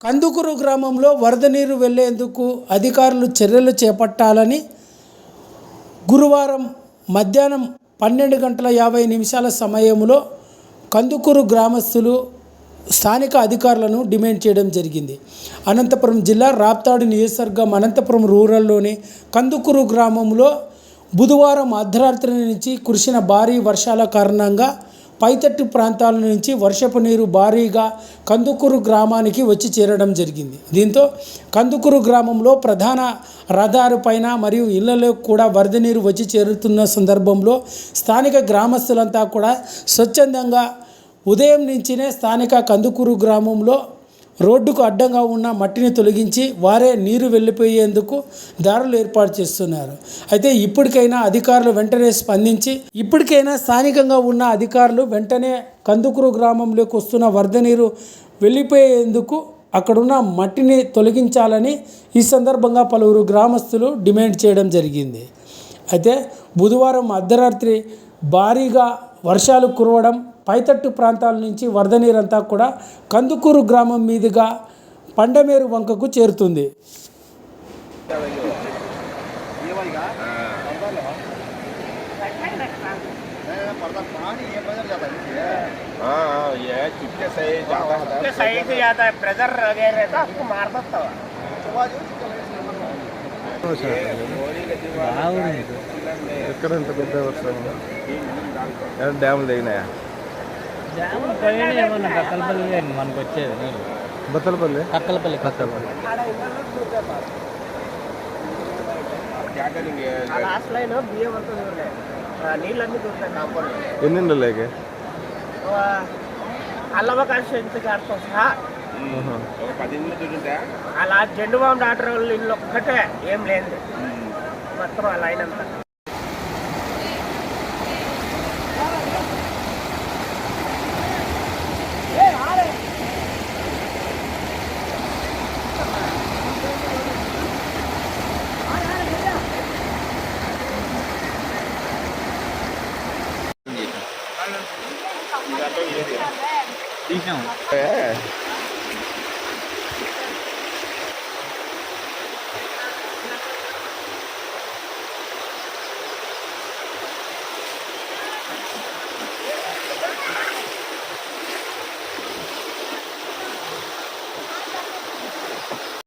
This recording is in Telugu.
కందుకూరు గ్రామంలో వరద నీరు వెళ్ళేందుకు అధికారులు చర్యలు చేపట్టాలని గురువారం మధ్యాహ్నం పన్నెండు గంటల యాభై నిమిషాల సమయంలో కందుకూరు గ్రామస్తులు స్థానిక అధికారులను డిమాండ్ చేయడం జరిగింది. అనంతపురం జిల్లా రాప్తాడు నియోజకవర్గం అనంతపురం రూరల్లోని కందుకూరు గ్రామంలో బుధవారం అర్ధరాత్రి నుంచి కురిసిన భారీ వర్షాల కారణంగా పైతట్టు ప్రాంతాల నుంచి వర్షపు నీరు భారీగా కందుకూరు గ్రామానికి వచ్చి చేరడం జరిగింది. దీంతో కందుకూరు గ్రామంలో ప్రధాన రహదారు పైన మరియు ఇళ్ళలో కూడా వరద నీరు వచ్చి చేరుతున్న సందర్భంలో స్థానిక గ్రామస్తులంతా కూడా స్వచ్ఛందంగా ఉదయం నుంచినే స్థానిక కందుకూరు గ్రామంలో రోడ్డుకు అడ్డంగా ఉన్న మట్టిని తొలగించి వారే నీరు వెళ్ళిపోయేందుకు దారులు ఏర్పాటు చేస్తున్నారు. అయితే ఇప్పటికైనా అధికారులు వెంటనే స్పందించి ఇప్పటికైనా స్థానికంగా ఉన్న అధికారులు వెంటనే కందుకూరు గ్రామంలోకి వస్తున్న వరద నీరు వెళ్ళిపోయేందుకు అక్కడున్న మట్టిని తొలగించాలని ఈ సందర్భంగా పలువురు గ్రామస్తులు డిమాండ్ చేయడం జరిగింది. అయితే బుధవారం అర్ధరాత్రి భారీగా వర్షాలు కురవడం పైతట్టు ప్రాంతాల నుంచి వరద నీరంతా కూడా కందుకూరు గ్రామం మీదుగా పండమేరు వంకకు చేరుతుంది. ఎక్కడ ఎంత పెద్ద వర్షం? డ్యాములు తగినాయా? డ్యాములు మనకు వచ్చేది బత్తలపల్లి? కక్కలపల్లి కక్కలపల్లి. ఎన్ని లేక? అల్లవ అలా జెండు బాంబు ఆటర్ వాళ్ళు ఇల్లు ఒక్కటే ఏం లేదు. మొత్తం అలా అయినంత. Feijão. É.